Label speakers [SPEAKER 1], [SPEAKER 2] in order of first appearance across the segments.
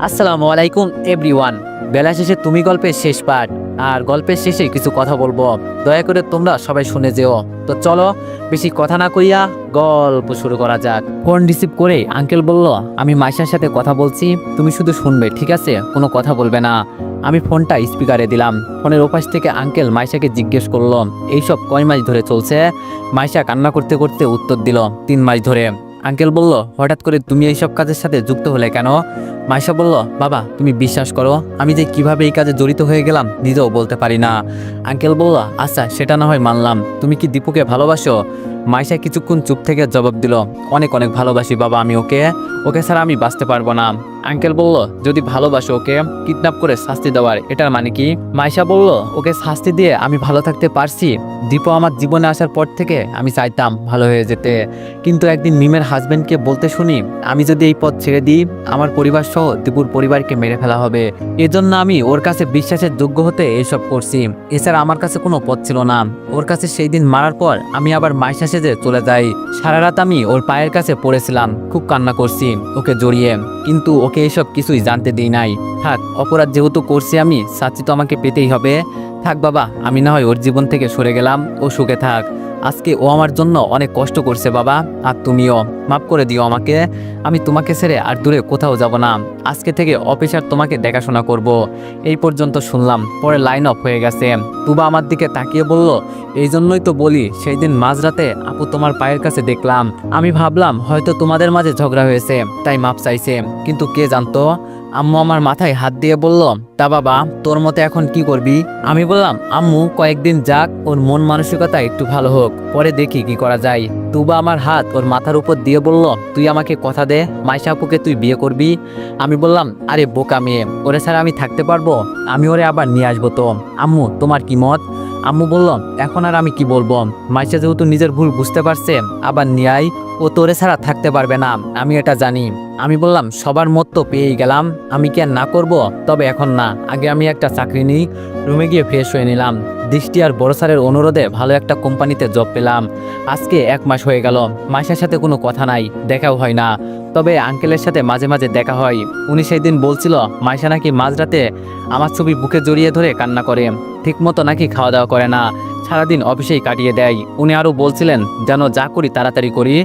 [SPEAKER 1] আসসালামু আলাইকুম এভরিওয়ান বেলা শেষে তুমি গল্পের শেষ পার্ট আর গল্পের শেষে কিছু কথা বলব। দয়া করে তোমরা সবাই শুনে যেও। তো চলো, বেশি কথা না কইয়া গল্প শুরু করা যাক। ফোন রিসিভ করে আঙ্কেল বলল, আমি মাইশার সাথে কথা বলছি, তুমি শুধু শুনবে, ঠিক আছে? কোনো কথা বলবে না। আমি ফোনটা স্পিকারে দিলাম। ফোনের ওপাশ থেকে আঙ্কেল মাইশাকে জিজ্ঞেস করল, এইসব কয় মাস ধরে চলছে? মাইশা কান্না করতে করতে উত্তর দিল, তিন মাস ধরে। আঙ্কেল বলল, হঠাৎ করে তুমি এইসব কাজের সাথে যুক্ত হলে কেন? মাইশা বলল, বাবা, তুমি বিশ্বাস করো, আমি যে কীভাবে এই কাজে জড়িত হয়ে গেলাম নিজেও বলতে পারি না। আঙ্কেল বলল আচ্ছা সেটা না হয় মানলাম। তুমি কি দীপুকে ভালোবাসো? মাইশা কিছুক্ষণ চুপ থেকে জবাব দিল, অনেক অনেক ভালোবাসি বাবা আমি ওকে। ওকে ছাড়া আমি বাঁচতে পারব না। আঙ্কেল বলল, যদি ভালোবাসো ওকে, কিডন্যাপ করে শাস্তি দেওয়ার, এটার মানে কি? মাইশা বলল, ওকে শাস্তি দিয়ে আমি ভালো থাকতে পারছি। দীপু আমার জীবনে আসার পর থেকে আমি চাইতাম ভালো হয়ে যেতে। কিন্তু একদিন মিমের হাজবেন্ডকে বলতে শুনি, আমি যদি এই পথ ছেড়ে দিই, আমার পরিবার সহ দীপুর পরিবারকে মেরে ফেলা হবে। এজন্য আমি ওর কাছে বিশ্বাসের যোগ্য হতে এসব করছি। এছাড়া আমার কাছে কোনো পথ ছিল না। ওর কাছে সেই দিন মারার পর আমি আবার মাইশা সেজে চলে যাই। সারা রাত আমি ওর পায়ের কাছে পড়েছিলাম, খুব কান্না করছি ওকে জড়িয়ে। কিন্তু ওকে এসব কিছুই জানতে দিই নাই। থাক, অপরাধ যেহেতু করছি আমি সাচি তো আমাকে পেতেই হবে। থাক বাবা, আমি না হয় ওর জীবন থেকে সরে গেলাম, ও সুখে থাক। আজকে ও আমার জন্য অনেক কষ্ট করছে, বাবা। আর তুমিও, মাফ করে দিও আমাকে। আমি তোমাকে ছেড়ে আর দূরে কোথাও যাব না। আজকে থেকে অফিসার তোমাকে দেখাশোনা করব। এই পর্যন্ত শুনলাম, পরে লাইন অফ হয়ে গেছে। তুবা আমার দিকে তাকিয়ে বলল, এই জন্যই তো বলি সেই দিন মাঝরাতে আপু তোমার পায়ের কাছে দেখলাম। আমি ভাবলাম, হয়তো তোমাদের মাঝে ঝগড়া হয়েছে, তাই মাপ চাইছে। কিন্তু কে জানতো? আম্মু আমার মাথায় হাত দিয়ে বলল, তা বাবা, তোর মতে এখন কি করবি? আমি বললাম, আম্মু, কয়েকদিন যাক, ওর মন মানসিকতা একটু ভালো হোক, পরে দেখি কি করা যায়। তুবা আমার হাত ওর মাথার উপর দিয়ে বলল, তুই আমাকে কথা দে, মাইশা আপুকে তুই বিয়ে করবি। আমি বললাম, আরে বোকা মেয়ে, ওরে ছাড়া আমি থাকতে পারব? আমি ওরে আবার নিয়ে আসব তো। আম্মু, তোমার কি মত? আম্মু বলল, এখন আর আমি কি বলব? মাইশা যেহেতু নিজের ভুল বুঝতে পারছে, আবার নিয়াই ও তোরে ছাড়া থাকতে পারবে না। আমি এটা জানি। আমি বললাম, সবার মত তো পেয়েই গেলাম। আমি কি আর না করব? তবে এখন না। আগে আমি একটা চাকরি নিই, রুমে গিয়ে ফ্রেশ হয়ে নিলাম। দৃষ্টি আর বড় স্যারের অনুরোধে ভালো একটা কোম্পানিতে জব পেলাম। আজকে এক মাস হয়ে গেল মাসের সাথে কোনো কথা নাই, দেখাও হয় না। তবে আঙ্কেলের সাথে মাঝে মাঝে দেখা হয়। উনি সেই দিন বলছিল, মাইশা নাকি মাঝরাতে আমার ছবি বুকে জড়িয়ে ধরে কান্না করে, ঠিকমতো নাকি খাওয়া দাওয়া করে না, সারাদিন অফিসেই কাটিয়ে দেয়। উনি আরও বলছিলেন, যেন যা করি তাড়াতাড়ি করি,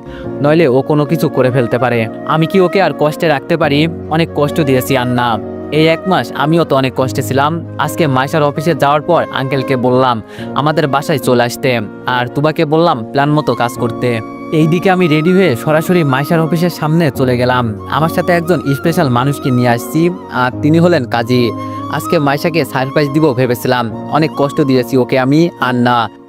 [SPEAKER 1] নইলে ও কোনো কিছু করে ফেলতে পারে। আমি কি ওকে আর কষ্টে রাখতে পারি? অনেক কষ্ট দিয়েছি আন্না। এই এক মাস আমিও তো অনেক কষ্টে ছিলাম। আজকে মাইশার অফিসে যাওয়ার পর আঙ্কেলকে বললাম, আমাদের বাসায় চলে আসতে। আর তুবাকে বললাম, প্ল্যান মতো কাজ করতে। এইদিকে আমি রেডি হয়ে সরাসরি মাইশার অফিসের সামনে চলে গেলাম। আমার সাথে একজন স্পেশাল মানুষকে নিয়ে আসছি, আর তিনি হলেন কাজী। আজকে মাইশাকে সারপ্রাইজ দিব ভেবেছিলাম। অনেক কষ্ট দিয়েছি ওকে আমি, আর না।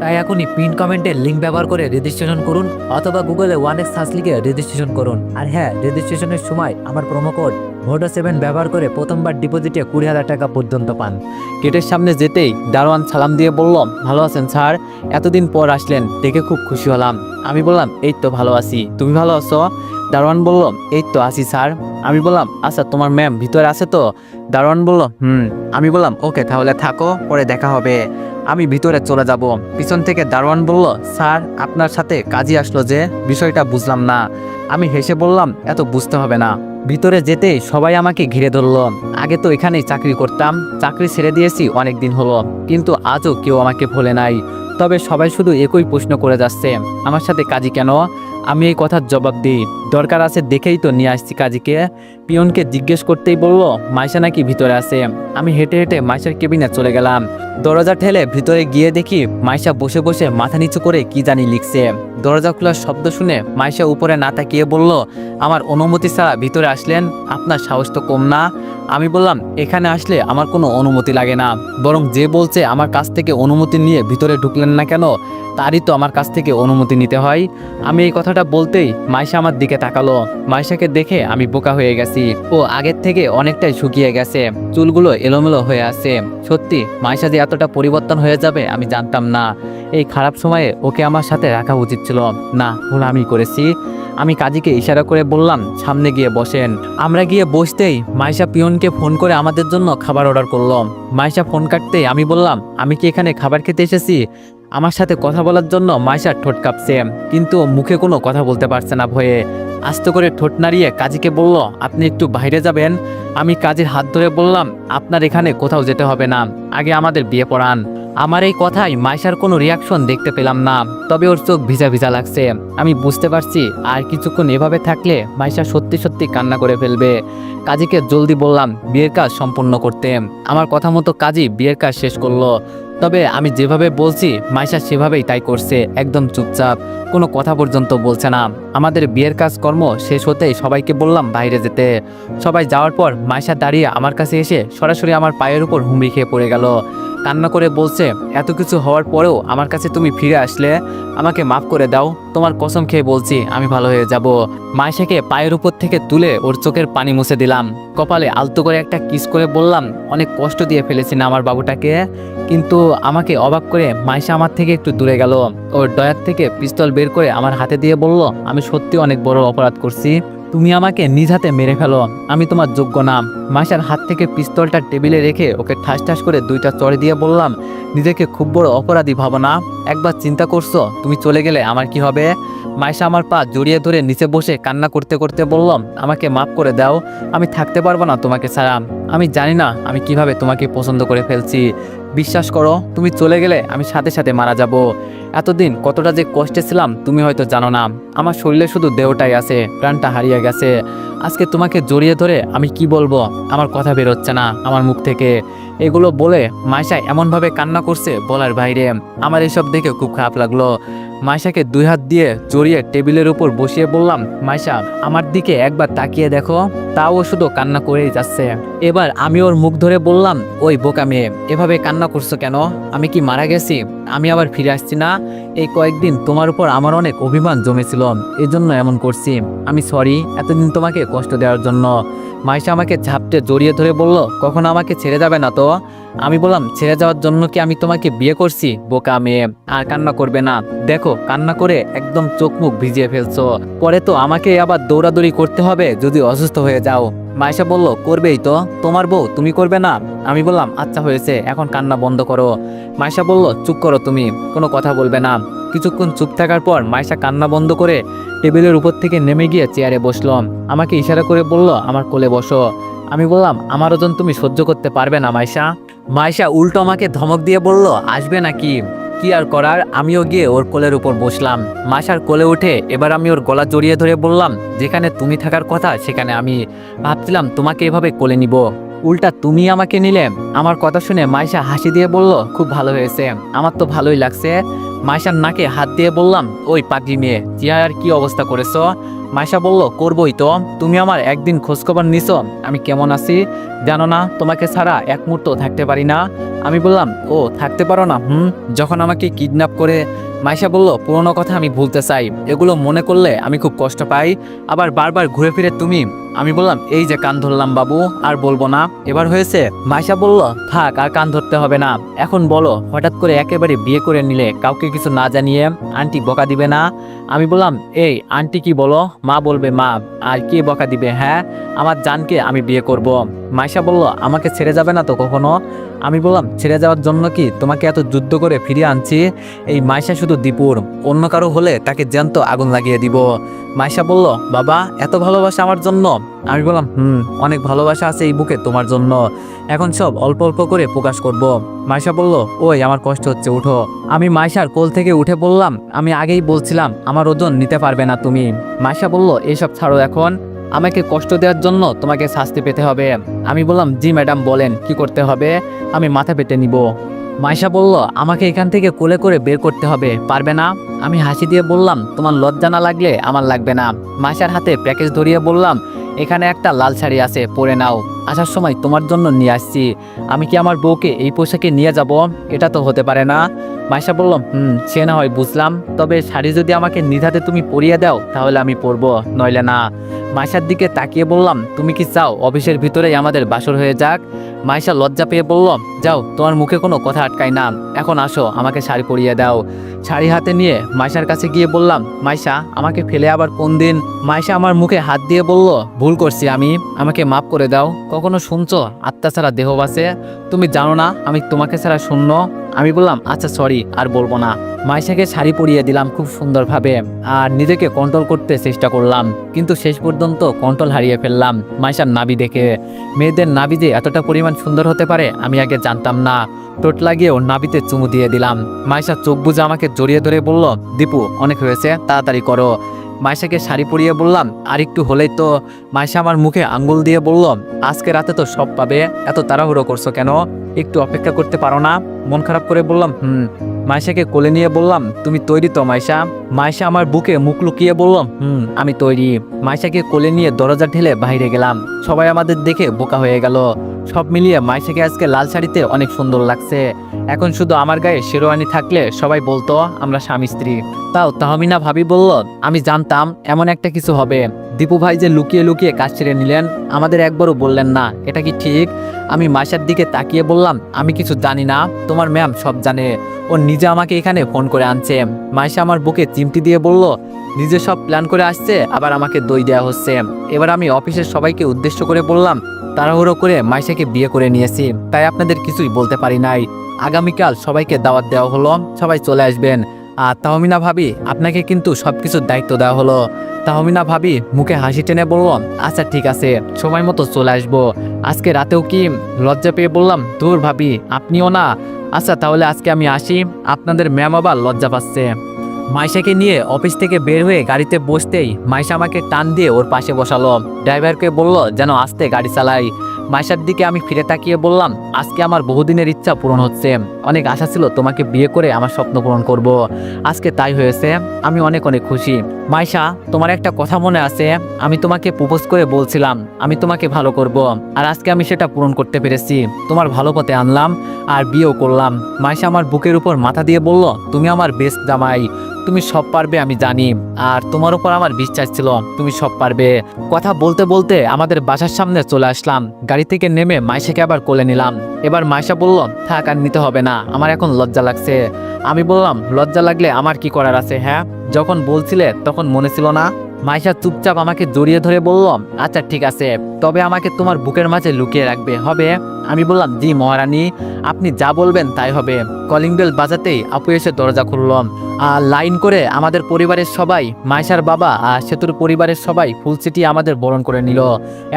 [SPEAKER 1] তাই এখনই পিন কমেন্টের লিঙ্ক ব্যবহার করে রেজিস্ট্রেশন করুন অথবা গুগলে ওয়ান এক্স সার্চ লিখে রেজিস্ট্রেশন করুন। আর হ্যাঁ রেজিস্ট্রেশনের সময় আমার প্রোমো কোড ভোটো সেভেন ব্যবহার করে প্রথমবার ডিপোজিটে কুড়ি হাজার টাকা পর্যন্ত পান। গেটের সামনে যেতেই দারোয়ান সালাম দিয়ে বলল, ভালো আছেন স্যার? এতদিন পর আসলেন, দেখে খুব খুশি হলাম। আমি বললাম, এই তো ভালো আছি। তুমি ভালো আছো? দারোয়ান বলল, এই তো আছি স্যার। আমি বললাম আচ্ছা তোমার ম্যাম ভিতরে আছে তো? দারোয়ান বলল, হুম, আমি বললাম, ওকে, তাহলে থাকো, পরে দেখা হবে। আমি ভিতরে চলে যাব। পিছন থেকে দারোয়ান বলল, স্যার, আপনার সাথে কাজী আসলো যে, বিষয়টা বুঝলাম না। আমি হেসে বললাম, এত বুঝতে হবে না। ভিতরে যেতেই সবাই আমাকে ঘিরে ধরল। আগে তো এখানেই চাকরি করতাম, চাকরি ছেড়ে দিয়েছি, অনেক দিন হলো। কিন্তু আজও কেউ আমাকে ভোলে নাই। তবে সবাই শুধু একই প্রশ্ন করে যাচ্ছে, আমার সাথে কাজী কেন? আমি এই কথার জবাব দিই। দরকার আছে দেখেই তো নিয়ে আসছি কাজীকে। পিয়নকে জিজ্ঞেস করতেই বলল, মাইশা নাকি ভিতরে আছে? আমি হেঁটে হেঁটে মাইশার কেবিনে চলে গেলাম। দরজা ঠেলে ভিতরে গিয়ে দেখি মাইশা বসে বসে মাথা নিচু করে কি জানি লিখছে। দরজা খোলার শব্দ শুনে মাইশা উপরে না তাকিয়ে বলল, আমার অনুমতি ছাড়া ভিতরে আসলেন? আপনার সাহস তো কম না? আমি বললাম, এখানে আসলে আমার কোনো অনুমতি লাগে না। বরং যে বলছে আমার কাছ থেকে অনুমতি নিয়ে ভিতরে ঢুকলেন না কেন, তারই তো আমার কাছ থেকে অনুমতি নিতে হয়। আমি এই কথাটা বলতেই মাইশা আমার দিকে তাকালো। মাইশাকে দেখে আমি বোকা হয়ে গেছি। দেখতেছি। ও, আগের থেকে অনেকটাই শুকিয়ে গেছে। চুলগুলো এলোমেলো হয়ে আছে। সত্যি মাইশা যে এতটা পরিবর্তন হয়ে যাবে আমি জানতাম না। এই খারাপ সময়ে ওকে আমার সাথে রাখা উচিত ছিল। না, ভুল আমি করেছি। আমি কাজীকে ইশারা করে বললাম, সামনে গিয়ে বসেন। আমরা গিয়ে বসতেই মাইশা পিয়নকে ফোন করে আমাদের জন্য খাবার অর্ডার করলাম মাইশা ফোন কাটতেই আমি বললাম, আমি কি এখানে খাবার খেতে এসেছি? আমার সাথে কথা বলার জন্য মাইশার ঠোঁট কাঁপছে, কিন্তু মুখে কোনো কথা বলতে পারছে না ভয়ে। আস্তে করে ঠোঁট নাড়িয়ে কাজীকে বলল, আপনি একটু বাইরে যাবেন? আমি কাজের হাত ধরে বললাম, আপনার এখানে কোথাও যেতে হবে না, আগে আমাদের বিয়ে পড়ান। আমার এই কথায় মাইশার কোনো রিয়াকশন দেখতে পেলাম না, তবে ওর চোখ ভিজা ভিজা লাগছে। আমি বুঝতে পারছি, আর কিছুক্ষণ এভাবে থাকলে মাইশা সত্যি সত্যি কান্না করে ফেলবে। কাজীকে জলদি বললাম, বিয়ের কাজ সম্পূর্ণ করতে। আমার কথা মতো কাজী বিয়ের কাজ শেষ করল। তবে আমি যেভাবে বলছি, মাইশা সেভাবেই তাই করছে। একদম চুপচাপ, কোনো কথা পর্যন্ত বলছে না। আমাদের বিয়ের কাজকর্ম শেষ হতেই সবাইকে বললাম বাইরে যেতে। সবাই যাওয়ার পর মাইশা দাঁড়িয়ে আমার কাছে এসে সরাসরি আমার পায়ের উপর হুমড়ি খেয়ে পড়ে গেল। কান্না করে বলছে, এত কিছু হওয়ার পরেও আমার কাছে তুমি ফিরে আসলে? আমাকে মাফ করে দাও। তোমার কসম খেয়ে বলছি, আমি ভালো হয়ে যাব। মাইশাকে পায়ের উপর থেকে তুলে ওর চোখের পানি মুছে দিলাম। কপালে আলতো করে একটা কিস করে বললাম, অনেক কষ্ট দিয়ে ফেলেছি না আমার বাবুটাকে? কিন্তু আমাকে অবাক করে মাইশা আমার থেকে একটু দূরে গেল। ওর ডয়ার থেকে পিস্তল বের করে আমার হাতে দিয়ে বলল, আমি সত্যি অনেক বড় অপরাধ করছি। তুমি আমাকে নিজ হাতে মেরে ফেলো। আমি তোমার যোগ্য নাম। মাইশার হাত থেকে পিস্তলটা টেবিলে রেখে ওকে ঠাস ঠাস করে দুইটা চড়ে দিয়ে বললাম, নিজেকে খুব বড় অপরাধী ভাবো না। একবার চিন্তা করছ, তুমি চলে গেলে আমার কি হবে? মাইশা আমার পা জড়িয়ে ধরে নিচে বসে কান্না করতে করতে বললাম, আমাকে মাফ করে দাও। আমি থাকতে পারব না তোমাকে ছাড়া। আমি জানি না আমি কীভাবে তোমাকে পছন্দ করে ফেলছি। বিশ্বাস করো, তুমি চলে গেলে আমি সাথে সাথে মারা যাব। এতদিন কতটা যে কষ্টে ছিলাম, তুমি হয়তো জানো না। আমার শরীরে শুধু দেহটাই আছে, প্রাণটা হারিয়ে গেছে। আজকে তোমাকে জড়িয়ে ধরে আমি কি বলব? আমার কথা বেরোচ্ছে না আমার মুখ থেকে। এগুলো বলে মাইশা এমনভাবে কান্না করছে বলার বাইরে। আমার এসব দেখে খুব খারাপ লাগল। মাইশাকে দুই হাত দিয়ে জড়িয়ে টেবিলের উপর বসিয়ে বললাম, মাইশা, আমার দিকে একবার তাকিয়ে দেখো। তাও শুধু কান্না করেই যাচ্ছে। এবার আমি ওর মুখ ধরে বললাম, ওই বোকা মেয়ে, এভাবে কান্না করছ কেন? আমি কি মারা গেছি? আমি আবার ফিরে আসছি না। এই কয়েকদিন তোমার উপর আমার অনেক অভিমান জমেছিল। এজন্য এমন করছি। আমি সরি এতদিন তোমাকে কষ্ট দেওয়ার জন্য। মাইশা আমাকে ঝাপটে জড়িয়ে ধরে বলল, কখন আমাকে ছেড়ে যাবে না তো? আমি বললাম, ছেড়ে যাওয়ার জন্য কি আমি তোমাকে বিয়ে করছি? বোকা মেয়ে, আর কান্না করবে না। দেখো, কান্না করে একদম চোখ মুখ ভিজিয়ে ফেলছো। পরে তো আমাকে আবার দৌড়াদৌড়ি করতে হবে, যদি অসুস্থ হয়ে যাও। মাইশা বলল, করবেই তো। তোমার বউ, তুমি করবে না? আমি বললাম আচ্ছা হয়েছে, এখন কান্না বন্ধ করো। মাইশা বলল, চুপ করো তুমি, কোনো কথা বলবে না। কিছুক্ষণ চুপ থাকার পর মাইশা কান্না বন্ধ করে টেবিলের উপর থেকে নেমে গিয়ে চেয়ারে বসলাম আমাকে ইশারা করে বলল, আমার কোলে বসো। আমি বললাম, আমার ওজন তুমি সহ্য করতে পারবে না মাইশা মাইশা উল্টো আমাকে ধমক দিয়ে বলল, আসবে নাকি? কি আর করার? আমিও গিয়ে ওর কোলের উপর বসলাম। মাইশার কোলে উঠে এবার আমি ওর গলা জড়িয়ে ধরে বললাম, যেখানে তুমি থাকার কথা, সেখানে আমি ভাবছিলাম তোমাকে এভাবে কোলে নিব। উল্টা তুমি আমাকে নিলে? আমার কথা শুনে মাইশা হাসি দিয়ে বলল, খুব ভালো হয়েছে, আমার তো ভালোই লাগছে। মাইশার নাকে হাত দিয়ে বললাম, ওই পাগলি মেয়ে চেয়ার কি অবস্থা করেছ? মাইশা বলল, করবই তো। তুমি আমার একদিন খোঁজখবর নিছো। আমি কেমন আছি? জানো না, তোমাকে ছাড়া এক মুহূর্ত থাকতে পারি না। আমি বললাম, ও, থাকতে পারো না, হুম? যখন আমাকে কিডন্যাপ করে মাইশা বলল, পুরোনো কথা আমি ভুলতে চাই। এগুলো মনে করলে আমি খুব কষ্ট পাই। আবার বারবার ঘুরে ফিরে তুমি। আমি বললাম, এই যে কান ধরলাম বাবু, আর বলব না। এবার হয়েছে, মাইশা বলল, থাক, আর কান ধরতে হবে না। এখন বলো, হঠাৎ করে একেবারে বিয়ে করে নিলে কাউকে কিছু না জানিয়ে আন্টি বকা দিবে না? আমি বললাম, এই, আন্টি কি বলো? মা বলবে মা, আর কে বকা দিবে হ্যাঁ? আমার জানকে আমি বিয়ে করব। মাইশা বলল, আমাকে ছেড়ে যাবে না তো কখনো? আমি বললাম, ছেড়ে যাওয়ার জন্য কি তোমাকে এত যুদ্ধ করে ফিরিয়ে আনছি? এই মাইশা শুধু দীপুর, অন্য কারও হলে তাকে জ্যান্ত আগুন লাগিয়ে দিব। মাইশা বলল, বাবা, এত ভালোবাসা আমার জন্য আমি বললাম, হুম, অনেক ভালোবাসা আছে এই বুকে তোমার জন্য। এখন সব অল্প অল্প করে প্রকাশ করব। মাইশা বলল, ওই, আমার কষ্ট হচ্ছে, উঠো। আমি মাইশার কোল থেকে উঠে বললাম, আমি আগেই বলছিলাম, আমার ওজন নিতে পারবে না তুমি। মাইশা বলল, এসব ছাড়ো এখন। আমাকে কষ্ট দেওয়ার জন্য তোমাকে শাস্তি পেতে হবে। আমি বললাম, জি ম্যাডাম, বলেন, কি করতে হবে? আমি মাথা পেতে নিব। মাইশা বলল, আমাকে এখান থেকে কোলে করে বের করতে হবে, পারবে না? আমি হাসি দিয়ে বললাম, তোমার লজ্জা না লাগলে আমার লাগবে না। মাইশার হাতে প্যাকেজ ধরিয়ে বললাম এখানে একটা লাল শাড়ি আছে পরে নাও। আসার সময় তোমার জন্য নিয়ে আসছি। আমি কি আমার বউকে এই পোশাকে নিয়ে যাব? এটা তো হতে পারে না। মাইশা বলল, হুম, সে না হয় বুঝলাম। তবে শাড়ি যদি আমাকে নিধাতে তুমি পরিয়ে দাও, তাহলে আমি পরবো। নইলে না। মাইশার দিকে তাকিয়ে বললাম, তুমি কি চাও অফিসের ভিতরেই আমাদের বাসর হয়ে যাক? মাইশা লজ্জা পেয়ে বলল, যাও, তোমার মুখে কোনো কথা আটকায় না। এখন আসো, আমাকে শাড়ি পরিয়ে দাও। শাড়ি হাতে নিয়ে মাইশার কাছে গিয়ে বললাম মাইশা আমাকে ফেলে আবার কোন দিন? মাইশা আমার মুখে হাত দিয়ে বলল, ভুল করছি আমি। আমাকে মাফ করে দাও। কখনো শুনছো? আত্মা ছাড়া দেহ বাসে তুমি জানো না, আমি তোমাকে ছাড়া শূন্য। আমি বললাম আচ্ছা সরি আর বলব না। মাইশাকে শাড়ি পরিয়ে দিলাম খুব সুন্দরভাবে আর নিজেকে কন্ট্রোল করতে চেষ্টা করলাম। কিন্তু শেষ পর্যন্ত কন্ট্রোল হারিয়ে ফেললাম মাইশার নাবি দেখে। মেয়েদের নাবি যে এতটা পরিমাণ সুন্দর হতে পারে, আমি আগে জানতাম না। টোট লাগিয়ে ওর নাবিতে চুমু দিয়ে দিলাম। মাইশা চোখ বুঝে আমাকে জড়িয়ে ধরে বলল, দীপু, অনেক হয়েছে, তাড়াতাড়ি করো। মাইশাকে শাড়ি পরিয়ে বললাম আর একটু হলেই তো। মাইশা আমার মুখে আঙ্গুল দিয়ে বলল, আজকে রাতে তো সব পাবে, এত তাড়াহুড়ো করছ কেন? একটু অপেক্ষা করতে পারো না? মন খারাপ করে বললাম, হুম। মাইশাকে কোলে নিয়ে বললাম, তুমি তৈরি তো মাইশা? মাইশা আমার বুকে মুখ লুকিয়ে বললাম হুম, আমি তৈরি। মাইশাকে কোলে নিয়ে দরজা ঠেলে বাইরে গেলাম। সবাই আমাদের দেখে বোকা হয়ে গেল। সব মিলিয়ে মাইশাকে আজকে লাল শাড়িতে অনেক সুন্দর লাগছে। এখন শুধু আমার গায়ে শেরওয়ানি থাকলে সবাই বলতো, আমরা স্বামী স্ত্রী। তাও তাহমিনা ভাবি বলল, আমি জানতাম এমন একটা কিছু হবে। দীপু ভাই যে লুকিয়ে লুকিয়ে কাজ ছেড়ে নিলেন, আমাদের একবারও বললেন না, এটা কি ঠিক? আমি মাইশার দিকে তাকিয়ে বললাম, আমি কিছু জানি না। তোমার ম্যাম সব জানে। ও নিজে আমাকে এখানে ফোন করে আনছে। মাইশা আমার বুকে চিমটি দিয়ে বলল, নিজে সব প্ল্যান করে আসছে, আবার আমাকে দই দেওয়া হচ্ছে। এবার আমি অফিসের সবাইকে উদ্দেশ্য করে বললাম, তাড়াহুড়ো করে মাইশাকে বিয়ে করে নিয়েছি, তাই আপনাদের কিছুই বলতে পারি নাই। আগামীকাল সবাইকে দাওয়াত দেওয়া হলো, সবাই চলে আসবেন। আর তাহমিনা ভাবি, আপনাকে কিন্তু সব কিছুর দায়িত্ব দেওয়া হলো। তাহমিনা ভাবি মুখে হাসি টেনে বললাম আচ্ছা ঠিক আছে, সময় মতো চলে আসব। আজকে রাতেও কি লজ্জা পেয়ে বললাম দূর ভাবি, আপনিও না। আচ্ছা তাহলে আজকে আমি আসি, আপনাদের ম্যাম আবার লজ্জা পাচ্ছে। মাইশাকে নিয়ে অফিস থেকে বের হয়ে গাড়িতে বসতেই মাইশা আমাকে টান দিয়ে ওর পাশে বসালো। ড্রাইভারকে বলল, যেন আস্তে গাড়ি চালাই। মাইশার দিকে আমি ফিরে তাকিয়ে বললাম, আজকে আমার বহুদিনের ইচ্ছা পূরণ হচ্ছে। অনেক আশা ছিল তোমাকে বিয়ে করে আমার স্বপ্ন পূরণ করব। আজকে তাই হয়েছে, আমি অনেক অনেক খুশি। মাইশা তোমার একটা কথা মনে আছে। আমি তোমাকে প্রপোজ করে বলছিলাম, আমি তোমাকে ভালো করব। আর আজকে আমি সেটা পূরণ করতে পেরেছি। তোমার ভালো পথে আনলাম আর বিয়েও করলাম। মাইশা আমার বুকের উপর মাথা দিয়ে বলল, তুমি আমার বেস্ট জামাই। তুমি সব পারবে, আমি জানি। আর তোমার উপর আমার বিশ্বাস ছিল, তুমি সব পারবে। কথা বলতে বলতে আমাদের বাসার সামনে চলে আসলাম। গাড়ি থেকে নেমে মাইশাকে আবার কোলে নিলাম। এবার মাইশা বলল, থাক, আর নিতে হবে না। আমার এখন লজ্জা লাগছে। আমি বললাম, লজ্জা লাগলে আমার কি করার আছে হ্যাঁ? যখন বলছিলে, তখন মনে ছিল না। মাইশা চুপচাপ আমাকে জড়িয়ে ধরে বলল আচ্ছা ঠিক আছে। তবে আমাকে তোমার বুকের মাঝে লুকিয়ে রাখবে, হবে? আমি বললাম, জি মহারানী, আপনি যা বলবেন তাই হবে। কলিং বেল বাজাতেই আপু এসে দরজা খুললাম আর লাইন করে আমাদের পরিবারের সবাই, মাইশার বাবা আর সেতুর পরিবারের সবাই ফুল সিটি আমাদের বরণ করে নিল।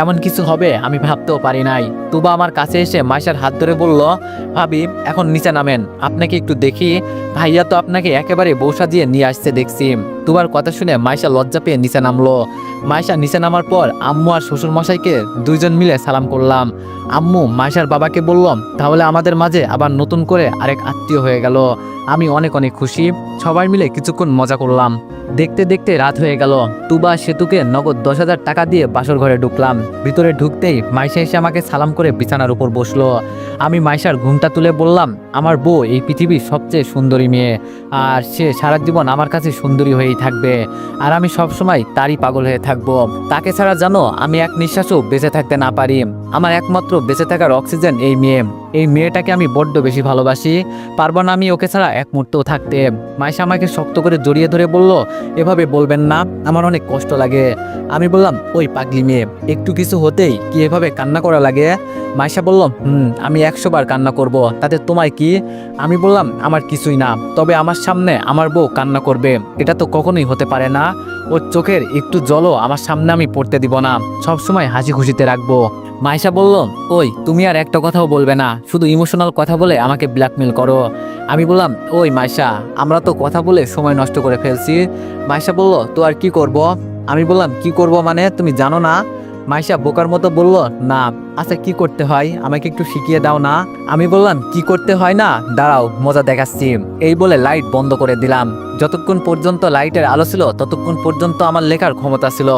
[SPEAKER 1] এমন কিছু হবে আমি ভাবতেও পারি নাই। তুবা আমার কাছে এসে মাইশার হাত ধরে বলল, ভাবি, এখন নিচে নামেন। আপনাকে একটু দেখি। ভাইয়া তো আপনাকে একেবারে বৌসা দিয়ে নিয়ে আসছে দেখছি। তুবার কথা শুনে মাইশা লজ্জা পেয়ে নিচে নামলো। মাইশা নিচে নামার পর আম্মু আর শ্বশুর মশাইকে দুইজন মিলে সালাম করলাম। আম্মু মাইশার বাবাকে বললাম, তাহলে আমাদের মাঝে আবার নতুন করে আরেক আত্মীয় হয়ে গেল। আমি অনেক অনেক খুশি। সবাই মিলে কিছুক্ষণ মজা করলাম। দেখতে দেখতে রাত হয়ে গেল। তুবা সেতুকে নগদ দশ হাজার টাকা দিয়ে বাসর ঘরে ঢুকলাম। ভিতরে ঢুকতেই মাইশা এসে আমাকে সালাম করে বিছানার উপর বসল। আমি মাইশার ঘুমটা তুলে বললাম, আমার বউ এই পৃথিবীর সবচেয়ে সুন্দরী মেয়ে। আর সে সারা জীবন আমার কাছে সুন্দরী হয়েই থাকবে। আর আমি সবসময় তারই পাগল হয়ে থাকব। তাকে ছাড়া জানো আমি এক নিঃশ্বাসও বেঁচে থাকতে না পারি। আমার একমাত্র বেঁচে থাকার অক্সিজেন এই মেয়ে। এই মেয়েটাকে আমি বড্ড বেশি ভালোবাসি। পারব না আমি ওকে ছাড়া এক মুহূর্তও থাকতে। মাইশা আমাকে শক্ত করে জড়িয়ে ধরে বলল এভাবে বলবেন না, আমার অনেক কষ্ট লাগে। আমি বললাম, ওই পাগলি মেয়ে, একটু কিছু হতেই কি এভাবে কান্না করা লাগে? মাইশা বলল, হুম, আমি একশো বার কান্না করব, তাতে তোমায় কি? আমি বললাম, আমার কিছুই না, তবে আমার সামনে আমার বউ কান্না করবে, এটা তো কখনোই হতে পারে না। ওর চোখের একটু জলও আমার সামনে আমি পড়তে দিব না সবসময় হাসি খুশিতে রাখব। মাইশা বলল, ওই, তুমি আর একটা কথাও বলবে না, শুধু ইমোশনাল কথা বলে আমাকে ব্ল্যাকমেল করো। আমি বললাম, ওই মাইশা, আমরা তো কথা বলে সময় নষ্ট করে ফেলছি। মাইশা বলল, তো আর কি করব? আমি বললাম, কি করব মানে? তুমি জানো না? মাইশা বোকার মতো বলল, না আচ্ছা কি করতে হয়? আমাকে একটু শিখিয়ে দাও না। আমি বললাম, কি করতে হয় না? দাঁড়াও, মজা দেখাচ্ছি। এই বলে লাইট বন্ধ করে দিলাম। যতক্ষণ পর্যন্ত লাইটের আলো ছিল, ততক্ষণ পর্যন্ত আমার লেখার ক্ষমতা ছিল।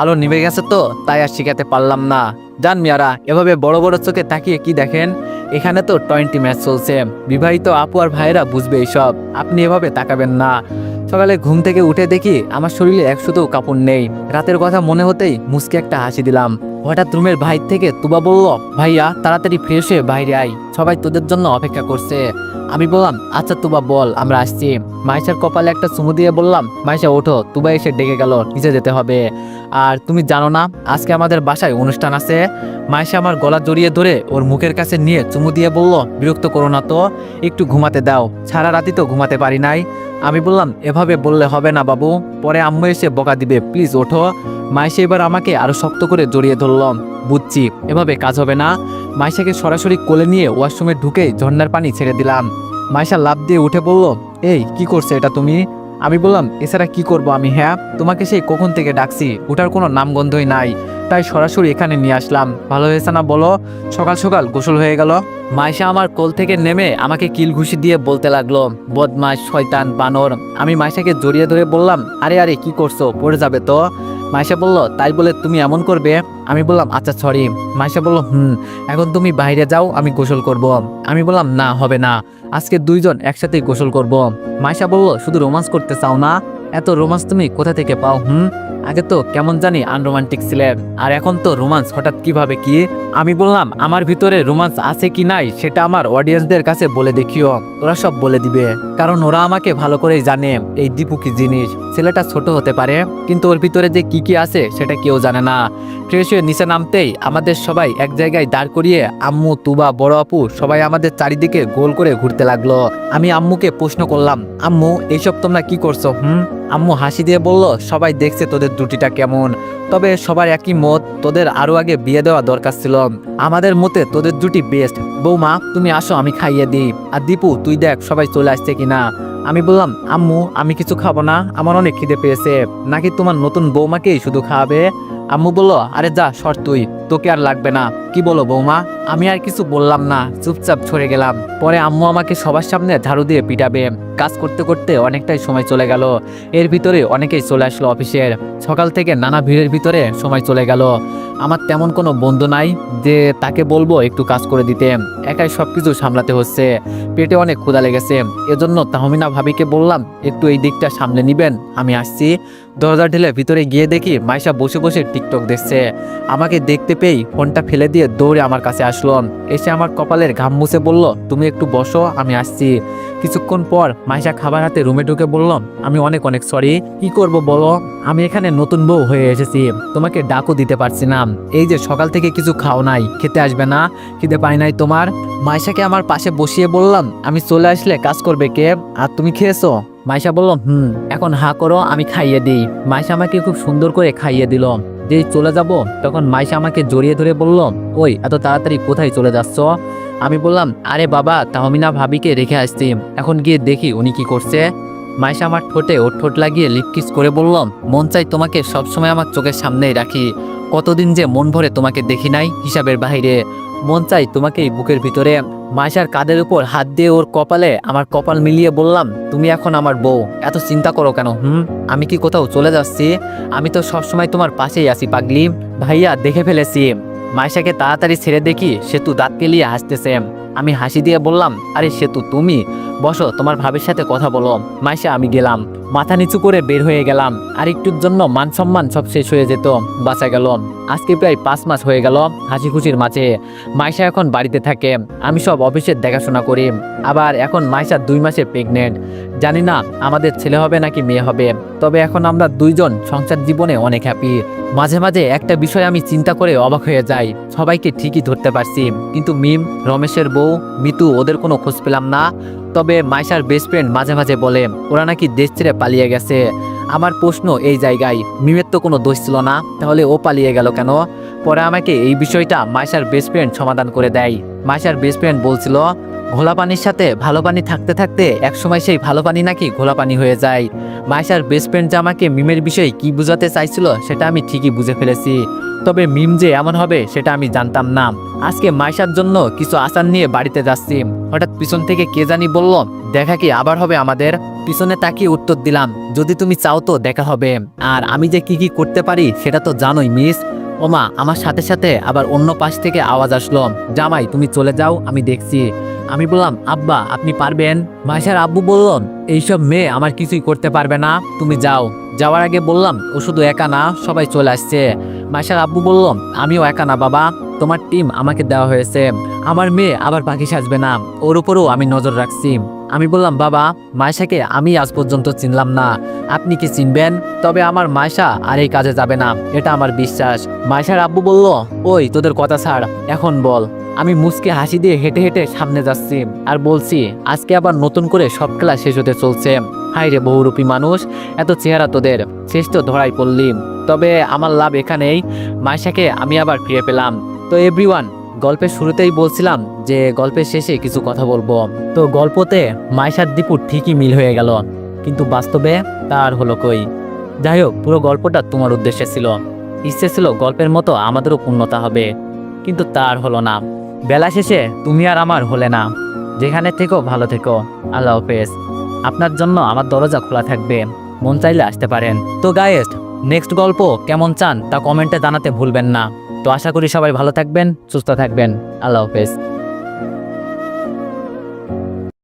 [SPEAKER 1] আলো নিভে গেছে তো, তাই আর শিখাতে পারলাম না। জান মিয়ারা, এভাবে বড় বড় চোখে তাকিয়ে কি দেখেন? এখানে তো টোয়েন্টি ম্যাচ চলছে। বিবাহিত আপু আর ভাইয়েরা বুঝবে এইসব আপনি এভাবে তাকাবেন না। সকালে ঘুম থেকে উঠে দেখি আমার শরীরে একশোতেও কাপড় নেই। রাতের কথা মনে হতেই মুসকে একটা হাসি দিলাম। হঠাৎ রুমের ভাই থেকে তুবা বলল, ভাইয়া, তাড়াতাড়ি ফ্রেশ হয়ে বাইরে আই সবাই তোদের জন্য অপেক্ষা করছে। আমি বললাম আচ্ছা তুবা, বল, আমরা আসছি। মাইশার কপালে একটা চুমু দিয়ে বললাম, মাইশা, ওঠো। তুবা এসে ডেকে গেল, নিচে যেতে হবে। আর তুমি জানো না, আজকে আমাদের বাসায় অনুষ্ঠান আছে। মাইশা আমার গলা জড়িয়ে ধরে ওর মুখের কাছে নিয়ে চুমু দিয়ে বলল, বিরক্ত করো না তো, একটু ঘুমাতে দাও। সারা রাতি তো ঘুমাতে পারি নাই। আমি বললাম, এভাবে বললে হবে না বাবু। পরে আম্মু এসে বকা দিবে, প্লিজ ওঠো। মাইশা এবার আমাকে আরও শক্ত করে জড়িয়ে ধরলাম বুঝছি, এভাবে কাজ হবে না। মাইশাকে সরাসরি কোলে নিয়ে ওয়াশরুমে ঢুকে ঝর্ণার পানি ছেড়ে দিলাম। মাইশা লাভ দিয়ে উঠে বলল, এই, কি করছে এটা তুমি? আমি বললাম এছাড়া কি করব আমি হ্যাঁ? তোমাকে সেই কখন থেকে ডাকছি? ওটার কোনো নামগন্ধই নাই। তাই সরাসরি এখানে নিয়ে আসলাম। ভালো হয়েছে না বলো? সকাল সকাল গোসল হয়ে গেল। মাইশা আমার কোল থেকে নেমে আমাকে কিল ঘুষি দিয়ে বলতে লাগল বদমাস শয়তান, বানর। আমি মাইশাকে জড়িয়ে ধরে বললাম, আরে আরে, কি করছ? পড়ে যাবে তো? মাইশা বলল, তাই বলে তুমি এমন করবে? আমি বললাম আচ্ছা সরি মাইশা বলল, হুম, এখন তুমি বাইরে যাও, আমি গোসল করব। আমি বললাম, না, হবে না। আজকে দুইজন একসাথে গোসল করব। মাইশা বলল, শুধু রোমান্স করতে চাও না এত রোমান্স তুমি কোথা থেকে পাও, হুম আগে তো কেমন জানি আনরোমান্টিক ছিলেন, আর এখন তো রোমান্স হঠাৎ কীভাবে কি? আমি বললাম, আমার ভিতরে রোমান্স আছে কি নাই, সেটা আমার অডিয়েন্সদের কাছে বলে দেখিও, ওরা সব বলে দিবে। কারণ ওরা আমাকে ভালো করেই জানে এই দীপু কি জিনিস, ছেলেটা ছোট হতে পারে, কিন্তু ওর ভিতরে যে কি কি আছে, সেটা কেউ জানে না। ফ্রেশ হয়ে নিচে নামতেই আমাদের সবাই এক জায়গায় দাঁড় করিয়ে আম্মু, তুবা, বড় আপু সবাই আমাদের চারিদিকে গোল করে ঘুরতে লাগল। আমি আম্মুকে প্রশ্ন করলাম, আম্মু, এইসব তোমরা কি করছ, হুম? আম্মু হাসি দিয়ে বলল, সবাই দেখছে তোদের দুটিটা কেমন? তবে সবার একই মত, তোদের আরও আগে বিয়ে দেওয়া দরকার ছিল। আমাদের মতে তোদের দুটি বেস্ট বৌমা, তুমি আসো, আমি খাইয়ে দিই। আর দীপু, তুই দেখ সবাই চলে আসছে কিনা। আমি বললাম, আম্মু, আমি কিছু খাব না, আমার অনেক খিদে পেয়েছে। নাকি তোমার নতুন বৌমাকেই শুধু খাওয়াবে? আম্মু বলল, আরে যা, সর তুই, তোকে আর লাগবে না। কি বলো বৌমা? আমি আর কিছু বললাম না, চুপচাপ সরে গেলাম। পরে আম্মু আমাকে সবার সামনে ঝাড়ু দিয়ে পিটাবে। কাজ করতে করতে অনেকটাই সময় চলে গেল। এর ভিতরে অনেকেই চলে আসলো অফিসের। সকাল থেকে নানা ভিড়ের ভিতরে সময় চলে গেল। আমার তেমন কোনো বন্ধু নাই যে তাকে বলব একটু কাজ করে দিতে। একাই সব কিছু সামলাতে হচ্ছে। পেটে অনেক ক্ষুধা লেগেছে। এজন্য তাহমিনা ভাবিকে বললাম, একটু এই দিকটা সামলে নিবেন, আমি আসছি। দরজা ঢেলে ভিতরে গিয়ে দেখি মাইশা বসে বসে টিকটক দেখছে। আমাকে দেখতে পেয়েই ফোনটা ফেলে দিয়ে দৌড়ে আমার কাছে আসলো। এসে আমার কপালের ঘাম মুছে বলল, তুমি একটু বসো, আমি আসছি। কিছুক্ষণ পর মাইশা খাবার হাতে রুমে ঢুকে বললাম আমি অনেক অনেক সরি কি করব বলো? আমি এখানে নতুন বউ হয়ে এসেছি। তোমাকে ডাকও দিতে পারছি না। এই যে সকাল থেকে কিছু খাও নাই, খেতে আসবে না, খিদে পাই নাই তোমার? মাইশাকে আমার পাশে বসিয়ে বললাম, আমি চলে আসলে কাজ করবে কে? আর তুমি খেয়েছো? মাইশা বলল, হুম, এখন হা করো, আমি খাইয়ে দিই। মাইশা আমাকে খুব সুন্দর করে খাইয়ে দিল। যেই চলে যাব, তখন মাইশা আমাকে জড়িয়ে ধরে বলল, ওই, এত তাড়াতাড়ি কোথায় চলে যাচ্ছ? আমি বললাম, আরে বাবা, তাহমিনা ভাবিকে রেখে আসছি। এখন গিয়ে দেখি উনি কি করছে। মাইশা আমার ঠোঁটে ওর ঠোঁট লাগিয়ে লিপকিস করে বললাম মন চাই তোমাকে সবসময় আমার চোখের সামনেই রাখি। কতদিন যে মন ভরে তোমাকে দেখি নাই হিসাবের বাইরে মন চাই তোমাকে বুকের ভিতরে মাইশার কাদের উপর হাত দিয়ে ওর কপালে আমার কপাল মিলিয়ে বললাম, তুমি এখন আমার বউ। এত চিন্তা করো কেন, হুম? আমি কি কোথাও চলে যাচ্ছি? আমি তো সবসময় তোমার পাশেই আছি, পাগলি। ভাইয়া, দেখে ফেলেছি। মাইশাকে তাড়াতাড়ি ছেড়ে দেখি সেতু দাঁত কেলিয়ে হাসতেছে। আমি হাসি দিয়ে বললাম, আরে সেতু, তুমি? বসো, তোমার ভাবির সাথে কথা বলো। মাইশা, আমি গেলাম। মাথা নিচু করে বের হয়ে গেলাম। আর একটুর জন্য মান সম্মান সব শেষ হয়ে যেত, বাঁচা গেল। আজকে প্রায় পাঁচ মাস হয়ে গেল হাসি খুশির মাঝে। মাইশা এখন বাড়িতে থাকে, আমি সব অফিসের দেখাশোনা করি। আবার এখন মাইশা দুই মাসে প্রেগনেন্ট জানি না আমাদের ছেলে হবে নাকি মেয়ে হবে, তবে এখন আমরা দুইজন সংসার জীবনে অনেক হ্যাপি মাঝে মাঝে একটা বিষয় আমি চিন্তা করে অবাক হয়ে যাই, সবাইকে ঠিকই ধরতে পারছি, কিন্তু মিম, রমেশের বউ, মিতু, ওদের কোনো খোঁজ পেলাম না। তবে মাইশার বেস্ট ফ্রেন্ড মাঝে মাঝে বলে, ওরা নাকি দেশ ছেড়ে পালিয়ে গেছে। আমার প্রশ্ন এই জায়গায়, মিমের তো কোনো দোষ ছিল না, তাহলে ও পালিয়ে গেল কেন? পরে আমাকে এই বিষয়টা মাইশার বেস্ট ফ্রেন্ড সমাধান করে দেয়। মাইশার বেস্ট ফ্রেন্ড বলছিল ঘোলা পানির সাথে ভালো পানি থাকতে থাকতে একসময় সেই ভালো পানি নাকি ঘোলা পানি হয়ে যায়। মাইশার বেস্ট ফ্রেন্ড যে আমাকে মিমের বিষয়ে কি বোঝাতে চাইছিল সেটা আমি ঠিকই বুঝে ফেলেছি। তবে মিম যে এমন হবে সেটা আমি জানতাম না। আজকে মাইশার জন্য কিছু আচার নিয়ে বাড়িতে যাচ্ছি। হঠাৎ পিছন থেকে কে জানি বলল, দেখা কি আবার হবে আমাদের? পিছনে তাকিয়ে উত্তর দিলাম, যদি তুমি চাও তো দেখা হবে। আর আমি যে কি কি করতে পারি সেটা তো জানোই, মিস। ওমা, আমার সাথে সাথে আবার অন্য পাশ থেকে আওয়াজ আসলো, জামাই, তুমি চলে যাও, আমি দেখছি। আমি বললাম, আব্বা, আপনি পারবেন? মাইশার আব্বু বললাম এইসব মেয়ে আমার কিছুই করতে পারবে না, তুমি যাও। যাওয়ার আগে বললাম, ও শুধু একা না, সবাই চলে আসছে। মাইশার আব্বু বললাম আমিও একা না, বাবা। তোমার টিম আমাকে দেওয়া হয়েছে। আমার মেয়ে আবার পাখি সাজবে না। ওর উপরও আমি নজর রাখছি। আমি বললাম, বাবা, মাইশাকে আমি আজ পর্যন্ত চিনলাম না। আপনি কি চিনবেন? তবে আমার মাইশা আর এই কাজে যাবে না। এটা আমার বিশ্বাস। মাইশার আব্বু বলল, ওই, তোদের কথা ছাড়। এখন বল। আমি মুসকে হাসি দিয়ে হেঁটে হেঁটে সামনে যাচ্ছি আর বলছি, আজকে আবার নতুন করে সব খেলা শেষ হতে চলছে। হাই রে বহুরূপী মানুষ, এত চেহারা তোদের। শেষ তো ধরাই পড়লি। তবে আমার লাভ এখানেই, মাইশাকে আমি আবার ফিরে পেলাম। তো এভরিওয়ান গল্পের শুরুতেই বলছিলাম যে গল্পের শেষে কিছু কথা বলব। তো গল্পতে মাইশার দীপুর ঠিকই মিল হয়ে গেল। কিন্তু বাস্তবে তার হলো কই? যাই হোক, পুরো গল্পটা তোমার উদ্দেশ্যে ছিল। ইচ্ছে ছিল গল্পের মতো আমাদেরও পূর্ণতা হবে। কিন্তু তার হলো না। বেলা শেষে তুমি আর আমার হলে না। যেখানে থেকো, ভালো থেকো। আল্লাহ হাফেজ। আপনার জন্য আমার দরজা খোলা থাকবে। মন চাইলে আসতে পারেন। তো গায়েস্ট নেক্সট গল্প কেমন চান তা কমেন্টে জানাতে ভুলবেন না। তো আশা করি সবাই ভালো থাকবেন, সুস্থ থাকবেন। আল্লাহ হাফেজ।